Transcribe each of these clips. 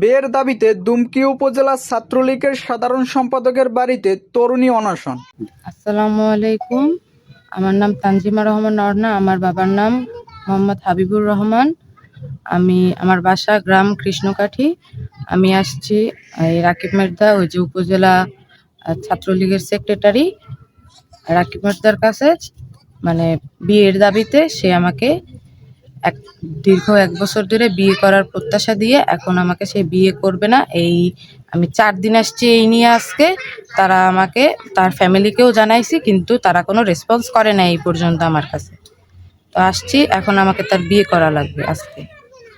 বিয়ের দাবিতে দুমকি উপজেলা ছাত্রলীগের সাধারণ সম্পাদকের বাড়িতে তরুণী অনশন। আসসালামু আলাইকুম। আমার নাম তানজিমা রহমান অর্ণা আমার বাবার নাম মোহাম্মদ হাবিবুর রহমান। আমি আমার বাসা গ্রাম কৃষ্ণকাঠি। আমি আসছি এই রাকিব মের্দা ওই যে উপজেলা ছাত্রলীগের সেক্রেটারি রাকিব মের্দার কাছে। মানে বিয়ের দাবিতে সে আমাকে এক, দীর্ঘ এক বছর ধরে বিয়ে করার প্রত্যাশা দিয়ে এখন আমাকে সে বিয়ে করবে না। এই, আমি চার দিন আসছি এই নিয়ে আজকে। তারা আমাকে, তার ফ্যামিলিকেও জানাইছি, কিন্তু তারা কোনো রেসপন্স করে না এই পর্যন্ত আমার কাছে। তো আসছি, এখন আমাকে তার বিয়ে করা লাগবে আজকে।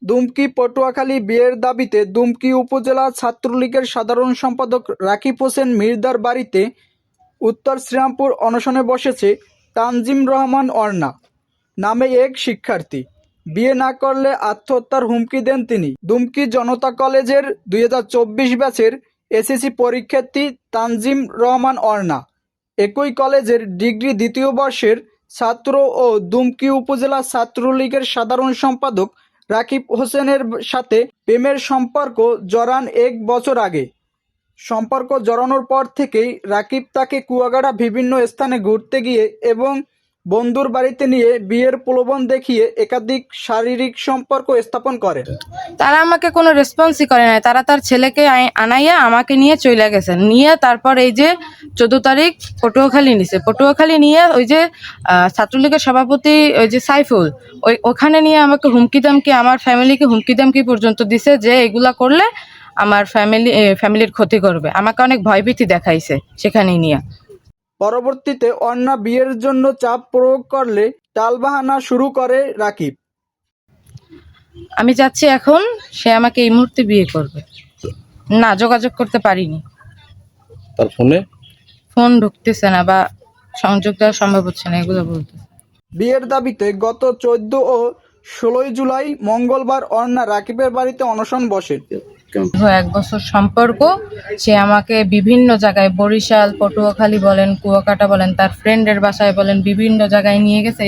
দুমকি পটুয়াখালী বিয়ের দাবিতে দুমকি উপজেলা ছাত্রলীগের সাধারণ সম্পাদক রাকিব হোসেন মির্দার বাড়িতে উত্তর শ্রীরামপুর অনশনে বসেছে তানজিম রহমান অর্ণা, নামে এক শিক্ষার্থী। বিয়ে না করলে আত্মহত্যার হুমকি দেন তিনি। দুমকি জনতা কলেজের দুই হাজার চব্বিশ ব্যাচের এসএসসি পরীক্ষার্থী তানজিম রহমান অর্ণা। একই কলেজের ডিগ্রি দ্বিতীয় বর্ষের ছাত্র ও দুমকি উপজেলা ছাত্রলীগের সাধারণ সম্পাদক রাকিব হোসেনের সাথে প্রেমের সম্পর্ক জড়ান এক বছর আগে। সম্পর্ক জড়ানোর পর থেকেই রাকিব তাকে কুয়াগাড়া বিভিন্ন স্থানে ঘুরতে গিয়ে এবং বন্ধুর বাড়িতে নিয়ে বিয়ের প্রলোভন দেখিয়ে একাধিক শারীরিক সম্পর্ক স্থাপন করে। তারা আমাকে কোনো রেসপন্সই করে নাই। তারা তার ছেলেকে আনাইয়া আমাকে নিয়ে চলে গেছে নিয়ে তারপর এই যে চোদ্দ তারিখ পটুয়াখালী নিছে। পটুয়াখালী নিয়ে ওই যে ছাত্রলীগের সভাপতি ওই যে সাইফুল, ওই ওখানে নিয়ে আমাকে হুমকি দামকি আমার ফ্যামিলিকে হুমকি দামকি পর্যন্ত দিছে যে এগুলা করলে আমার ফ্যামিলি ফ্যামিলির ক্ষতি করবে। আমাকে অনেক ভয়ভীতি দেখাইছে সেখানে নিয়ে। পরবর্তীতে অন্না বিয়ের জন্য চাপ প্রয়োগ করলে টালবাহানা শুরু করে রাকিব। আমি চাচ্ছি এখন সে আমাকে এই মুহূর্তে বিয়ে করবে। না যোগাযোগ করতে পারিনি। তার ফোনে? ফোন ঢুকতেছে না বা সংযোগ দেওয়া সম্ভব হচ্ছে না এগুলো বলতে বিয়ের দাবিতে গত চোদ্দ ও ষোলোই জুলাই মঙ্গলবার অর্ণা রাকিবের বাড়িতে অনশন বসে। এক বছর সম্পর্ক। সে আমাকে বিভিন্ন জায়গায় বরিশাল পটুয়াখালী বলেন কুয়াকাটা বলেন তার ফ্রেন্ডের বাসায় বলেন বিভিন্ন জায়গায় নিয়ে গেছে।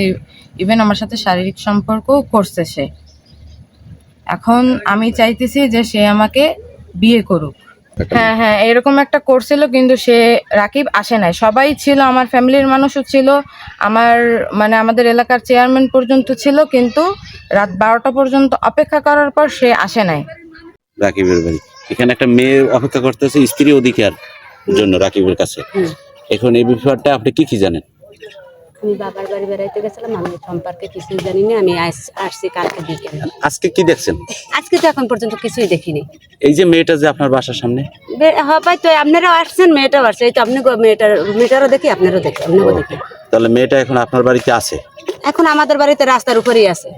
ইভেন আমার সাথে শারীরিক সম্পর্কও করছে সে। এখন আমি চাইতেছি যে সে আমাকে বিয়ে করুক। হ্যাঁ হ্যাঁ এরকম একটা করছিল কিন্তু সে রাকিব আসে নাই। সবাই ছিল আমার ফ্যামিলির মানুষও ছিল আমার মানে আমাদের এলাকার চেয়ারম্যান পর্যন্ত ছিল কিন্তু রাত বারোটা পর্যন্ত অপেক্ষা করার পর সে আসে নাই। রাকিবের বাড়ি। এখানে একটা মেয়ে অপেক্ষা করতেছে স্ত্রী অধিকার জন্য রাকিবের কাছে। এখন এই বিষয়টা আপনি কি কি জানেন? আমি বাবার বাড়ি বেড়াইতে গেছিলাম আমি সম্পর্কে কিছুই জানি না আমি আসছি কালকে বিকেলে। আজকে কি দেখছেন? আজকে তো এখন পর্যন্ত কিছুই দেখিনি। এই যে মেয়েটা যে আপনার বাসার সামনে? হবাই তো আপনারাও আসছেন মেয়েটাও আসছে এই তো আপনি মেয়েটার মেয়েটারও দেখি আপনারও দেখি আপনাকেও দেখি। তাহলে মেয়েটা এখন আপনার বাড়িতে আছে? এখন আমাদের বাড়িতে রাস্তার উপরেই আছে।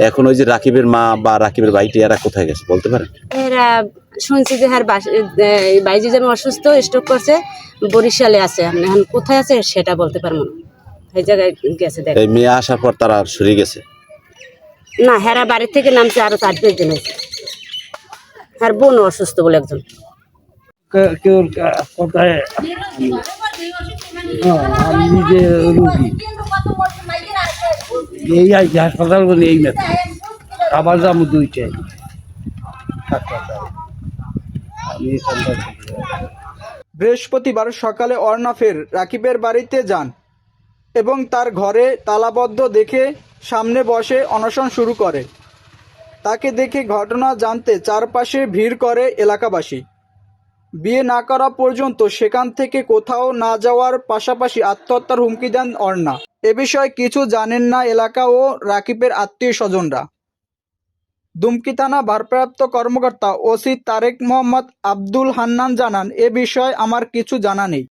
এখন ওই যে রাকিবের মা বা রাকিবের ভাইটি এরা কোথায় গেছে বলতে পারেন? এরা শুনছি যে হ্যাঁ বাস- এই বাইজি যেন অসুস্থ স্ট্রোক করছে বরিশালে আছে। এখন কোথায় আছে সেটা বলতে পারব না। এই জায়গায় গেছে দেখ। এই মেয়ে আসার পর তারা সরে গেছে? না হেরা বাড়ি থেকে নামছে আরও চার পাঁচ জন আছে আর বোনও অসুস্থ বলে একজন। কেউ কোথায়? আমি রুগী। এই হাসপাতাল এই না আবার যাব দুইটাই বৃহস্পতিবার সকালে অর্ণা ফের রাকিবের বাড়িতে যান এবং তার ঘরে তালাবদ্ধ দেখে সামনে বসে অনশন শুরু করে। তাকে দেখে ঘটনা জানতে চারপাশে ভিড় করে এলাকাবাসী। বিয়ে না করা পর্যন্ত সেখান থেকে কোথাও না যাওয়ার পাশাপাশি আত্মহত্যার হুমকি দেন অর্ণা। এ বিষয়ে কিছু জানেন না এলাকা ও রাকিবের আত্মীয় স্বজনরা। দুমকি থানা ভারপ্রাপ্ত কর্মকর্তা ওসি তারেক মোহাম্মদ আব্দুল হান্নান জানান, এ বিষয়ে আমার কিছু জানা নেই।